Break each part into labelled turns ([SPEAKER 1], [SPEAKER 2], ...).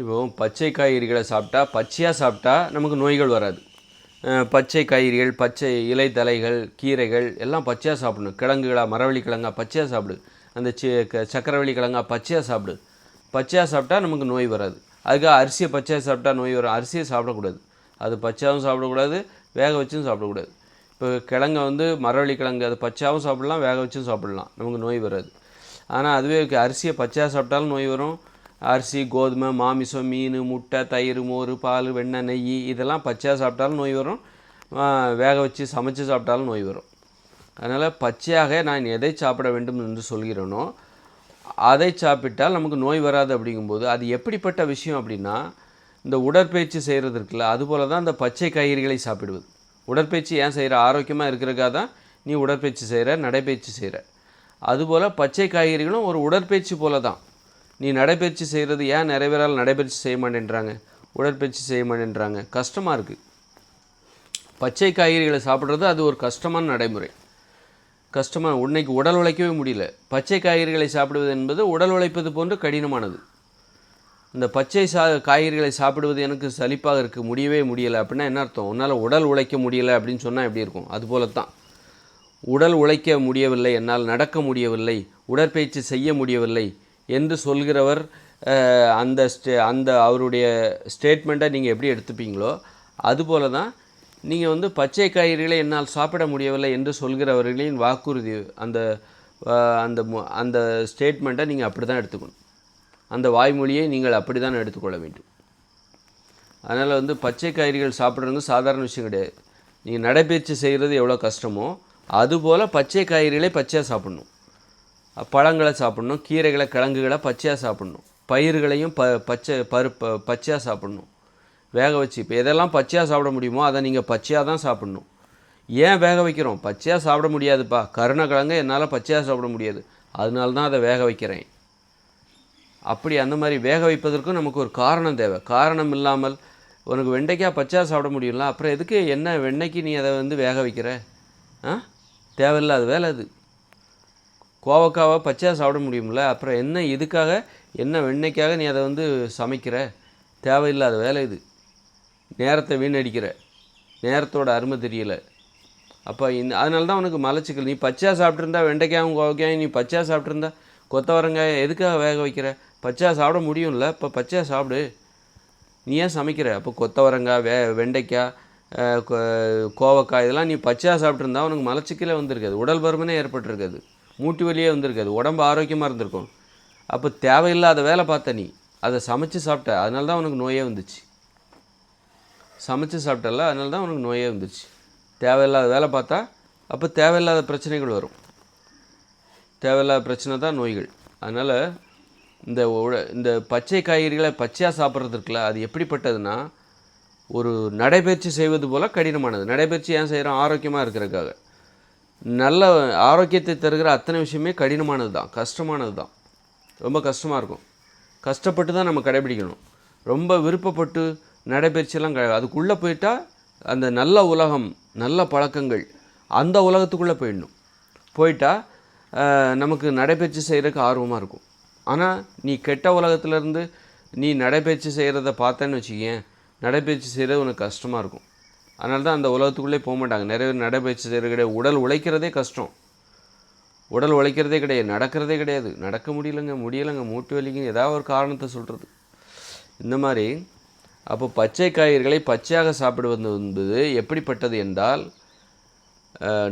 [SPEAKER 1] இப்போ பச்சை காய்கறிகளை சாப்பிட்டா பச்சையாக சாப்பிட்டா நமக்கு நோய்கள் வராது. பச்சை காய்கறிகள் பச்சை இலை தலைகள் கீரைகள் எல்லாம் பச்சையாக சாப்பிடணும். கிழங்குகளா மரவள்ளி கிழங்கா பச்சையாக சாப்பிடு. அந்த சி க- சக்கரவள்ளி கிழங்கா பச்சையாக சாப்பிடு. பச்சையாக சாப்பிட்டா நமக்கு நோய் வராது. அதுக்காக அரிசியை பச்சையாக சாப்பிட்டா நோய் வரும். அரிசியை சாப்பிடக்கூடாது. அது பச்சையாகவும் சாப்பிடக்கூடாது வேக வச்சும் சாப்பிடக்கூடாது. இப்போ கிழங்கை வந்து மரவள்ளி கிழங்கு அது பச்சையாகவும் சாப்பிடலாம் வேக வச்சும் சாப்பிடலாம். நமக்கு நோய் வராது. ஆனால் அதுவே அரிசியை பச்சையாக சாப்பிட்டாலும் நோய் வரும். அரிசி கோதுமை மாமிசம் மீன் முட்டை தயிர் மோர் பால் வெண்ணெய் நெய் இதெல்லாம் பச்சையாக சாப்பிட்டாலும் நோய் வரும். வேக வச்சு சமைச்சு சாப்பிட்டாலும் நோய் வரும். அதனால் பச்சையாக நான் எதை சாப்பிட வேண்டும் என்று சொல்கிறேனோ அதை சாப்பிட்டால் நமக்கு நோய் வராது அப்படிங்கும்போது அது எப்படிப்பட்ட விஷயம் அப்படின்னா இந்த உடற்பயிற்சி செய்கிறது இருக்குல்ல அதுபோல தான் இந்த பச்சை காய்கறிகளை சாப்பிடுவது. உடற்பயிற்சி ஏன் செய்கிற ஆரோக்கியமாக இருக்கிறக்காக தான் நீ உடற்பயிற்சி செய்கிற நடைப்பயிற்சி செய்கிற அதுபோல் பச்சை காய்கறிகளும் ஒரு உடற்பயிற்சி போல தான் நீ நடைப்பயிற்சி செய்கிறது ஏன் நிறைய பேரால் நடைப்பயிற்சி செய்ய மாட்டேன்றாங்க? உடற்பயிற்சி செய்ய மாட்டேன்றாங்க. கஷ்டமாக இருக்குது பச்சை காய்கறிகளை சாப்பிட்றது அது ஒரு கஷ்டமான நடைமுறை. கஷ்டமாக இன்னைக்கு உடல் உழைக்கவே முடியல. பச்சை காய்கறிகளை சாப்பிடுவது என்பது உடல் உழைப்பது போன்று கடினமானது. இந்த பச்சை சா காய்கறிகளை சாப்பிடுவது எனக்கு சலிப்பாக இருக்குது முடியவே முடியலை அப்படின்னா என்ன அர்த்தம்? உன்னால் உடல் உழைக்க முடியலை அப்படின்னு சொன்னால் எப்படி இருக்கும்? அதுபோல தான் உடல் உழைக்க முடியவில்லை. என்னால் நடக்க முடியவில்லை. உடற்பயிற்சி செய்ய முடியவில்லை. என்று சொல்கிறவர் அந்த ஸ்டே அந்த அவருடைய ஸ்டேட்மெண்ட்டை நீங்கள் எப்படி எடுத்துப்பீங்களோ அதுபோல தான் நீங்கள் வந்து பச்சை காய்கறிகளை என்னால் சாப்பிட முடியவில்லை என்று சொல்கிறவர்களின் வாக்குறுதி அந்த அந்த அந்த ஸ்டேட்மெண்ட்டை நீங்கள் அப்படி தான் எடுத்துக்கணும். அந்த வாய்மொழியை நீங்கள் அப்படி தான் எடுத்துக்கொள்ள வேண்டும். அதனால் வந்து பச்சை காய்கறிகள் சாப்பிட்றது சாதாரண விஷயம் கிடையாது. நீங்கள் நடைபயிற்சி செய்கிறது எவ்வளோ கஷ்டமோ அதுபோல் பச்சை காய்கறிகளை பச்சையாக சாப்பிடணும். பழங்களை சாப்பிடணும் கீரைகளை கிழங்குகளை பச்சையாக சாப்பிட்ணும். பயிர்களையும் ப பச்சை பருப்பு பச்சையாக சாப்பிட்ணும். வேக வச்சு இப்போ எதெல்லாம் பச்சையாக சாப்பிட முடியுமோ அதை நீங்கள் பச்சையாக தான் சாப்பிட்ணும். ஏன் வேக வைக்கிறோம்? பச்சையாக சாப்பிட முடியாதுப்பா. கருணக்கிழங்கை என்னால் பச்சையாக சாப்பிட முடியாது. அதனால தான் அதை வேக வைக்கிறேன். அப்படி அந்த மாதிரி வேக வைப்பதற்கும் நமக்கு ஒரு காரணம் தேவை. காரணம் இல்லாமல் உனக்கு வெண்டைக்காய் பச்சையாக சாப்பிட முடியும்ல அப்புறம் எதுக்கு என்ன வெண்டைக்கு நீ அதை வந்து வேக வைக்கிற? ஆ? தேவையில்லாத வேலை அது. கோவக்காவை பச்சையாக சாப்பிட முடியும்ல? அப்புறம் என்ன இதுக்காக என்ன வெண்ணெய்க்காக நீ அதை வந்து சமைக்கிற? தேவையில்லாத வேலை இது. நேரத்தை வீணடிக்கிற. நேரத்தோட அருமை தெரியல. அப்போ இந்த அதனால தான் உனக்கு மலச்சிக்கல். நீ பச்சையாக சாப்பிட்ருந்தா வெண்டைக்காயும் கோவக்காயும் நீ பச்சையாக சாப்பிட்ருந்தா கொத்தவரங்காய் எதுக்காக வேக வைக்கிற? பச்சையாக சாப்பிட முடியும்ல? இப்போ பச்சையாக சாப்பிடு. நீ ஏன் சமைக்கிற? அப்போ கொத்தவரங்காய் வே வெண்டைக்காய் கோவக்காய் இதெல்லாம் நீ பச்சையாக சாப்பிட்ருந்தா உனக்கு மலச்சிக்கலே வந்திருக்காது. உடல் பருமனே ஏற்பட்டிருக்காது. மூட்டு வலியே வந்திருக்காது. உடம்பு ஆரோக்கியமாக இருந்திருக்கும். அப்போ தேவையில்லாத வேலை பார்த்த நீ அதை சமைச்சு சாப்பிட்ட அதனால தான் உனக்கு நோயே வந்துச்சு. சமைச்சு சாப்பிட்டல அதனால தான் உனக்கு நோயே வந்துச்சு. தேவையில்லாத வேலை பார்த்தா அப்போ தேவையில்லாத பிரச்சனைகள் வரும். தேவையில்லாத பிரச்சனை தான் நோய்கள். அதனால் இந்த இந்த பச்சை காய்கறிகளை பச்சையாக சாப்பிட்றது இருக்குல்ல அது எப்படிப்பட்டதுன்னா ஒரு நடைபயிற்சி செய்வது போல் கடினமானது. நடைபயிற்சி ஏன் செய்கிறோம் ஆரோக்கியமாக இருக்கிறதுக்காக. நல்ல ஆரோக்கியத்தை தருகிற அத்தனை விஷயமே கடினமானது தான் கஷ்டமானது தான் ரொம்ப கஷ்டமாக இருக்கும். கஷ்டப்பட்டு தான் நம்ம கடைபிடிக்கணும். ரொம்ப விருப்பப்பட்டு நடைபயிற்சியெல்லாம் க அதுக்குள்ளே போயிட்டால் அந்த நல்ல உலகம் நல்ல பழக்கங்கள் அந்த உலகத்துக்குள்ளே போயிடணும். போயிட்டால் நமக்கு நடைபயிற்சி செய்கிறதுக்கு ஆர்வமாக இருக்கும். ஆனால் நீ கெட்ட உலகத்துலேருந்து நீ நடைபயிற்சி செய்கிறத பார்த்தேன்னு வச்சுக்கேன் நடைபயிற்சி செய்கிறது உனக்கு கஷ்டமாக இருக்கும். அதனால தான் அந்த உலகத்துக்குள்ளே போக மாட்டாங்க. நிறைய பேர் நடைபயிற்சி செய்கிறது கிடையாது. உடல் உழைக்கிறதே கஷ்டம். உடல் உழைக்கிறதே கிடையாது. நடக்கிறதே கிடையாது. நடக்க முடியலங்க முடியலைங்க. மூட்டு வலிங்க ஏதாவது ஒரு காரணத்தை சொல்கிறது இந்த மாதிரி அப்போ பச்சை காய்கறிகளை பச்சையாக சாப்பிடுவது என்பது எப்படிப்பட்டது என்றால்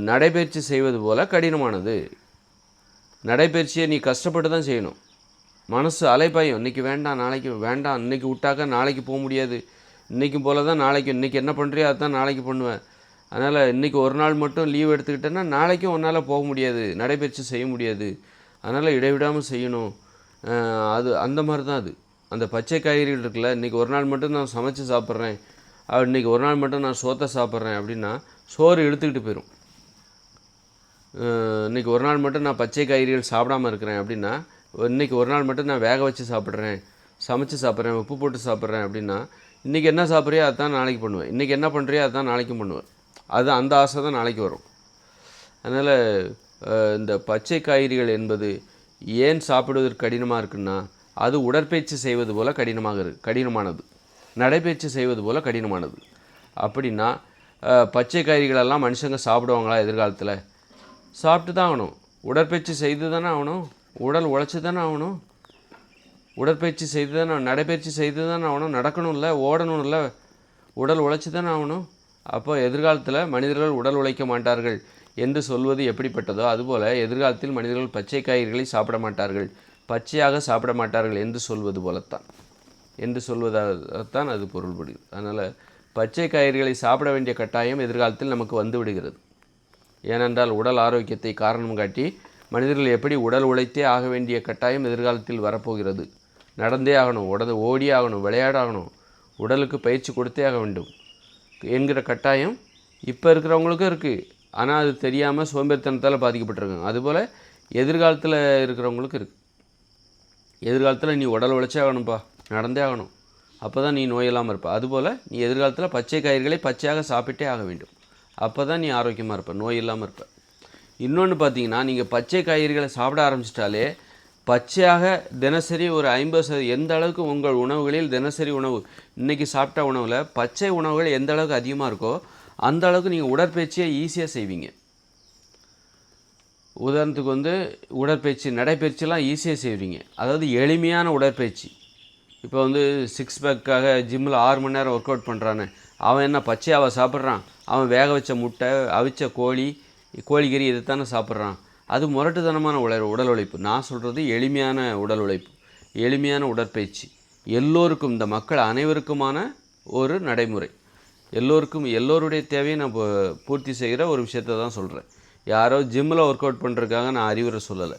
[SPEAKER 1] நடைபயிற்சி செய்வது போல கடினமானது. நடைபயிற்சியை நீ கஷ்டப்பட்டு தான் செய்யணும். மனசு அலைப்பாயும் இன்றைக்கி வேண்டாம் நாளைக்கு வேண்டாம். இன்றைக்கி விட்டாக்கா நாளைக்கு போக முடியாது. இன்றைக்கும் போல தான் நாளைக்கு இன்றைக்கி என்ன பண்ணுறியோ அதுதான் நாளைக்கு பண்ணுவேன். அதனால் இன்றைக்கி ஒரு நாள் மட்டும் லீவ் எடுத்துக்கிட்டேன்னா நாளைக்கும் உன்னால் போக முடியாது. நடைபயிற்சி செய்ய முடியாது. அதனால் இடைவிடாமல் செய்யணும். அது அந்த மாதிரி தான் அது. அந்த பச்சை காய்கறிகள் இருக்குல்ல இன்றைக்கி ஒரு நாள் மட்டும் நான் சமைச்சு சாப்பிட்றேன். இன்றைக்கி ஒரு நாள் மட்டும் நான் சோத்தை சாப்பிட்றேன் அப்படின்னா சோறு இழுத்துக்கிட்டு போயிடும் இன்றைக்கி இன்னைக்கு ஒரு நாள் மட்டும் நான் பச்சை காய்கறிகள் சாப்பிடாம இருக்கிறேன் அப்படின்னா இன்னைக்கு ஒரு நாள் மட்டும் நான் வேக வச்சு சாப்பிட்றேன். சமைச்சு சாப்பிட்றேன் உப்பு போட்டு சாப்பிட்றேன் அப்படின்னா இன்றைக்கி என்ன சாப்பிட்றியோ அதுதான் நாளைக்கு பண்ணுவேன். இன்றைக்கி என்ன பண்ணுறியோ அதுதான் நாளைக்கும் பண்ணுவேன். அது அந்த ஆசை தான் நாளைக்கு வரும். அதனால் இந்த பச்சை காய்கறிகள் என்பது ஏன் சாப்பிடுவதற்கு கடினமாக இருக்குன்னா அது உடற்பயிற்சி செய்வது போல் கடினமாக இருக்கு கடினமானது. நடைப்பயிற்சி செய்வது போல் கடினமானது. அப்படின்னா பச்சை காய்கறிகளெல்லாம் மனுஷங்க சாப்பிடுவாங்களா எதிர்காலத்தில்? சாப்பிட்டு தான் ஆகணும். உடற்பயிற்சி செய்து தானே ஆகணும். உடல் உழைச்சி தானே ஆகணும். உடற்பயிற்சி செய்து தான் நான் நடைப்பயிற்சி செய்து தான் ஆகணும் நடக்கணும்ல்ல ஓடணும் இல்லை உடல் உழைச்சி தான் ஆகணும். அப்போ எதிர்காலத்தில் மனிதர்கள் உடல் உழைக்க மாட்டார்கள் என்று சொல்வது எப்படிப்பட்டதோ அதுபோல் எதிர்காலத்தில் மனிதர்கள் பச்சை காய்கறிகளை சாப்பிட மாட்டார்கள் பச்சையாக சாப்பிட மாட்டார்கள் என்று சொல்வது போலத்தான். என்று சொல்வதாகத்தான் அது பொருள்படுகிறது. அதனால் பச்சை காய்கறிகளை சாப்பிட வேண்டிய கட்டாயம் எதிர்காலத்தில் நமக்கு வந்து விடுகிறது. ஏனென்றால் உடல் ஆரோக்கியத்தை காரணம் காட்டி மனிதர்கள் எப்படி உடல் உழைத்தே ஆக வேண்டிய கட்டாயம் எதிர்காலத்தில் வரப்போகிறது. நடந்தே ஆகணும். உடனே ஓடி ஆகணும் விளையாடாகணும். உடலுக்கு பயிற்சி கொடுத்தே ஆக வேண்டும். என்கிற கட்டாயம் இப்போ இருக்கிறவங்களுக்கும் இருக்குது ஆனால் அது தெரியாமல் சோம்பேறித்தனத்தால் பாதிக்கப்பட்டிருக்காங்க. அதுபோல் எதிர்காலத்தில் இருக்கிறவங்களுக்கும் இருக்குது எதிர்காலத்தில் நீ உடல் உழைச்சே ஆகணும்ப்பா நடந்தே ஆகணும். அப்போ தான் நீ நோய் இல்லாமல் இருப்ப. அதுபோல் நீ எதிர்காலத்தில் பச்சை காய்கறிகளை பச்சையாக சாப்பிட்டே ஆக வேண்டும். அப்போ தான் நீ ஆரோக்கியமாக இருப்ப. நோய் இல்லாமல் இருப்ப. இன்னொன்று பார்த்தீங்கன்னா நீங்கள் பச்சை காய்கறிகளை சாப்பிட ஆரம்பிச்சிட்டாலே பச்சையாக தினசரி ஒரு ஐம்பது சதவீதம் எந்த அளவுக்கு உங்கள் உணவுகளில் தினசரி உணவு இன்றைக்கி சாப்பிட்ட உணவில் பச்சை உணவுகள் எந்த அளவுக்கு அதிகமாக இருக்கோ அந்த அளவுக்கு நீங்கள் உடற்பயிற்சியை ஈஸியாக செய்வீங்க. உதாரணத்துக்கு வந்து உடற்பயிற்சி நடைப்பயிற்சிலாம் ஈஸியாக செய்வீங்க. அதாவது எளிமையான உடற்பயிற்சி. இப்போ வந்து சிக்ஸ் பேக்காக ஜிம்மில் ஆறு மணி நேரம் ஒர்க் அவுட் பண்ணுறான்னு அவன் என்ன பச்சையாவை சாப்பிட்றான்? அவன் வேக வச்ச முட்டை அவிச்ச கோழி கோழிக்கறி இதைத்தானே சாப்பிட்றான்? அது முரட்டுத்தனமான உடல் உடல் உழைப்பு. நான் சொல்கிறது எளிமையான உடல் உழைப்பு எளிமையான உடற்பயிற்சி. எல்லோருக்கும் இந்த மக்கள் அனைவருக்குமான ஒரு நடைமுறை. எல்லோருக்கும் எல்லோருடைய தேவையை நான் பூர்த்தி செய்கிற ஒரு விஷயத்தை தான் சொல்கிறேன் யாரோ ஜிம்மில் ஒர்க் அவுட் பண்ணுறதுக்காக நான் அறிவுரை சொல்லலை.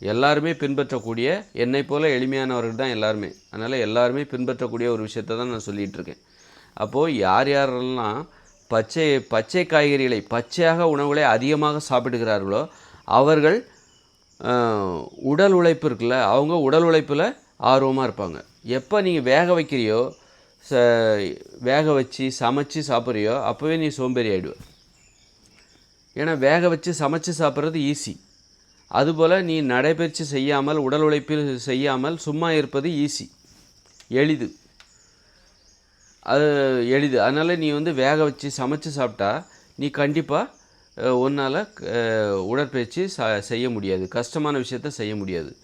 [SPEAKER 1] எல்லாருமே பின்பற்றக்கூடிய என்னை போல எளிமையானவர்கள் தான் எல்லாருமே. அதனால் எல்லாருமே பின்பற்றக்கூடிய ஒரு விஷயத்தை தான் நான் சொல்லிகிட்ருக்கேன் அப்போது யார் யாரெல்லாம் பச்சை பச்சை காய்கறிகளை பச்சையாக உணவுகளை அதிகமாக சாப்பிடுகிறார்களோ அவர்கள் உடல் உழைப்பு இருக்குல்ல அவங்க உடல் உழைப்பில் ஆர்வமாக இருப்பாங்க. எப்போ நீங்கள் வேக வைக்கிறியோ ச வேக வச்சு சமைச்சு சாப்பிட்றியோ அப்போவே நீ சோம்பேறி ஆகிடுவ ஏன்னா வேக வச்சு சமைச்சு சாப்பிட்றது ஈஸி அதுபோல் நீ நடைபயிற்சி செய்யாமல் உடல் உழைப்பில் செய்யாமல் சும்மா இருப்பது ஈஸி எளிது. அது எளிது. அதனால் நீ வந்து வேக வச்சு சமைச்சு சாப்பிட்டா நீ கண்டிப்பாக உன்னால் உடற்பயிற்சி ச செய்ய முடியாது. கஷ்டமான விஷயத்த செய்ய முடியாது.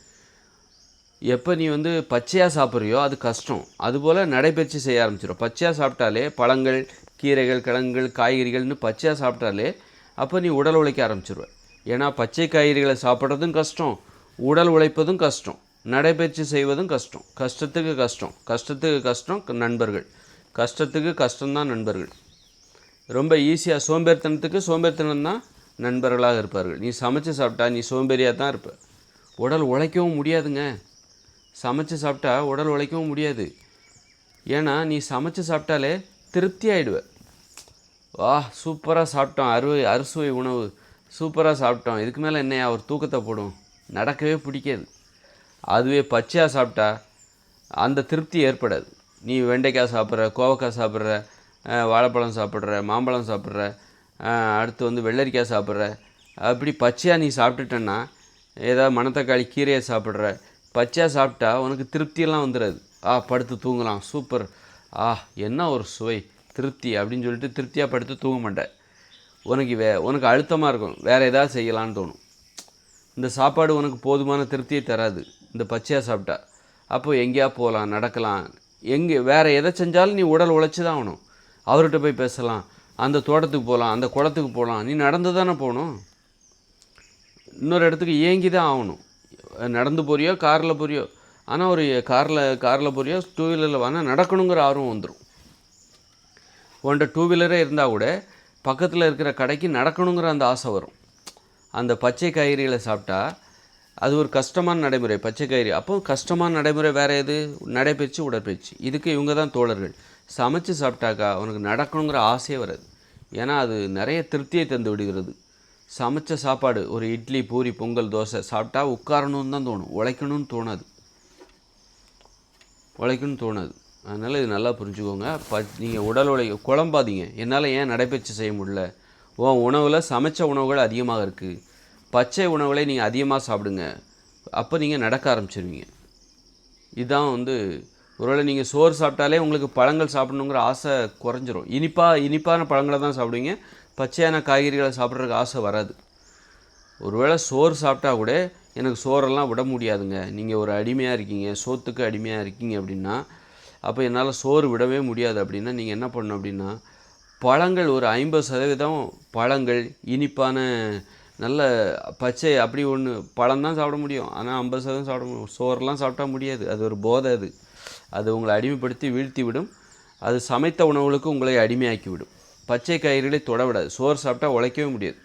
[SPEAKER 1] எப்போ நீ வந்து பச்சையாக சாப்பிட்றியோ அது கஷ்டம். அதுபோல் நடைபயிற்சி செய்ய ஆரம்பிச்சிடும் பச்சையாக சாப்பிட்டாலே பழங்கள் கீரைகள் கிழங்குகள் காய்கறிகள்னு பச்சையாக சாப்பிட்டாலே அப்போ நீ உடல் உழைக்க ஆரம்பிச்சிடுவேன் ஏன்னா பச்சை காய்கறிகளை சாப்பிட்றதும் கஷ்டம். உடல் உழைப்பதும் கஷ்டம். நடைபயிற்சி செய்வதும் கஷ்டம். கஷ்டத்துக்கு கஷ்டம். கஷ்டத்துக்கு கஷ்டம் க- நண்பர்கள். கஷ்டத்துக்கு கஷ்டம்தான் நண்பர்கள். ரொம்ப ஈஸியாக சோம்பேறித்தனத்துக்கு சோம்பேறித்தனம் தான் நண்பர்களாக இருப்பார்கள். நீ சமைச்சு சாப்பிட்டா நீ சோம்பேறியாக தான் இருப்ப. உடல் உழைக்கவும் முடியாதுங்க. சமைச்சு சாப்பிட்டா உடல் உழைக்கவும் முடியாது. ஏன்னா நீ சமைச்சு சாப்பிட்டாலே திருப்தி ஆகிடுவ வா சூப்பராக சாப்பிட்டோம். அறுவை அறுசுவை உணவு. சூப்பராக சாப்பிட்டோம். இதுக்கு மேலே என்னையா? ஒரு தூக்கத்தை போடும் நடக்கவே பிடிக்காது. அதுவே பச்சையாக சாப்பிட்டா அந்த திருப்தி ஏற்படாது. நீ வெண்டைக்காய் சாப்பிட்ற கோவக்காய் சாப்பிட்ற வாழைப்பழம் சாப்பிட்ற மாம்பழம் சாப்பிட்ற அடுத்து வந்து வெள்ளரிக்காய் சாப்பிட்ற அப்படி பச்சையாக நீ சாப்பிட்டுட்டேன்னா ஏதாவது மணத்தக்காளி கீரையை சாப்பிட்ற பச்சையாக சாப்பிட்டா உனக்கு திருப்தியெல்லாம் வந்துடாது ஆ படுத்து தூங்கலாம். சூப்பர். ஆ என்ன ஒரு சுவை. திருப்தி அப்படின்னு சொல்லிட்டு திருப்தியாக படுத்து தூங்க மாட்டேன் உனக்கு வே உனக்கு அழுத்தமாக இருக்கும். வேறு ஏதாவது செய்யலான்னு தோணும். இந்த சாப்பாடு உனக்கு போதுமான திருப்தியை தராது. இந்த பச்சையாக சாப்பிட்டா. அப்போ எங்கேயா போகலாம் நடக்கலாம். எங்கே வேறு எதை செஞ்சாலும் நீ உடல் உழைச்சி தான் ஆகணும். அவர்கிட்ட போய் பேசலாம். அந்த தோட்டத்துக்கு போகலாம் அந்த குளத்துக்கு போகலாம் நீ நடந்து தானே போகணும். இன்னொரு இடத்துக்கு ஏங்கி தான் ஆகணும். நடந்து போறியோ காரில் போறியோ. ஆனால் ஒரு காரில் காரில் போறியோ டூ வீலரில் வேணால் நடக்கணுங்கிற ஆர்வம் வந்துடும் உன்கிட்ட டூ வீலரே இருந்தால் கூட பக்கத்தில் இருக்கிற கடைக்கு நடக்கணுங்கிற அந்த ஆசை வரும். அந்த பச்சை காய்கறிகளை சாப்பிட்டா அது ஒரு கஷ்டமான நடைமுறை பச்சை காய்கறி. அப்போ கஷ்டமான நடைமுறை வேறு எது? நடைபயிற்சி உடற்பயிற்சி. இதுக்கு இவங்க தான் தோழர்கள். சமைச்சு சாப்பிட்டாக்கா உனக்கு நடக்கணுங்கிற ஆசையே வராது. ஏன்னா அது நிறைய திருப்தியை தந்து விடுகிறது. சமைச்ச சாப்பாடு ஒரு இட்லி பூரி பொங்கல் தோசை சாப்பிட்டா உட்காரணும்னு தான் தோணும். உழைக்கணும்னு தோணாது. உழைக்கணும்னு தோணாது. அதனால் இது நல்லா புரிஞ்சுக்கோங்க. ப நீங்கள் உடல் உழை குழம்பாதீங்க. என்னால் ஏன் நடைபயிற்சி செய்ய முடியல? உன் உணவில் சமைச்ச உணவுகள் அதிகமாக இருக்குது பச்சை உணவுகளை நீங்கள் அதிகமாக சாப்பிடுங்க. அப்போ நீங்கள் நடக்க ஆரம்பிச்சிருவீங்க. இதுதான் வந்து ஒருவேளை நீங்கள் சோறு சாப்பிட்டாலே உங்களுக்கு பழங்கள் சாப்பிடணுங்கிற ஆசை குறைஞ்சிரும். இனிப்பாக இனிப்பான பழங்களை தான் சாப்பிடுவீங்க. பச்சையான காய்கறிகளை சாப்பிட்றதுக்கு ஆசை வராது. ஒருவேளை சோறு சாப்பிட்டா கூட எனக்கு சோறெல்லாம் விட முடியாதுங்க. நீங்கள் ஒரு அடிமையாக இருக்கீங்க சோத்துக்கு அடிமையாக இருக்கீங்க அப்படின்னா அப்போ என்னால் சோறு விடவே முடியாது அப்படின்னா நீங்கள் என்ன பண்ணணும் அப்படின்னா பழங்கள் ஒரு ஐம்பது சதவீதம் பழங்கள் இனிப்பான நல்ல பச்சை அப்படி ஒன்று பழம் தான் சாப்பிட முடியும். ஆனால் ஐம்பது சதவீதம் சாப்பிட முடியும் சோறெல்லாம் சாப்பிட்டா முடியாது. அது ஒரு போதை அது. அது உங்களை அடிமைப்படுத்தி வீழ்த்தி விடும் அது சமைத்த உணவுகளுக்கு உங்களை அடிமையாக்கி விடும் பச்சை காய்கறிகளை தொடவிடாது சோறு சாப்பிட்டா உழைக்கவே முடியாது.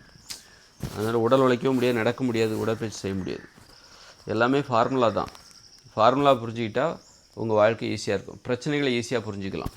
[SPEAKER 1] அதனால் உடல் உழைக்கவும் முடியாது நடக்க முடியாது உடற்பயிற்சி செய்ய முடியாது. எல்லாமே ஃபார்முலா தான். ஃபார்முலா புரிஞ்சுக்கிட்டால் உங்கள் வாழ்க்கை ஈஸியாக இருக்கும். பிரச்சனைகளை ஈஸியாக புரிஞ்சுக்கலாம்.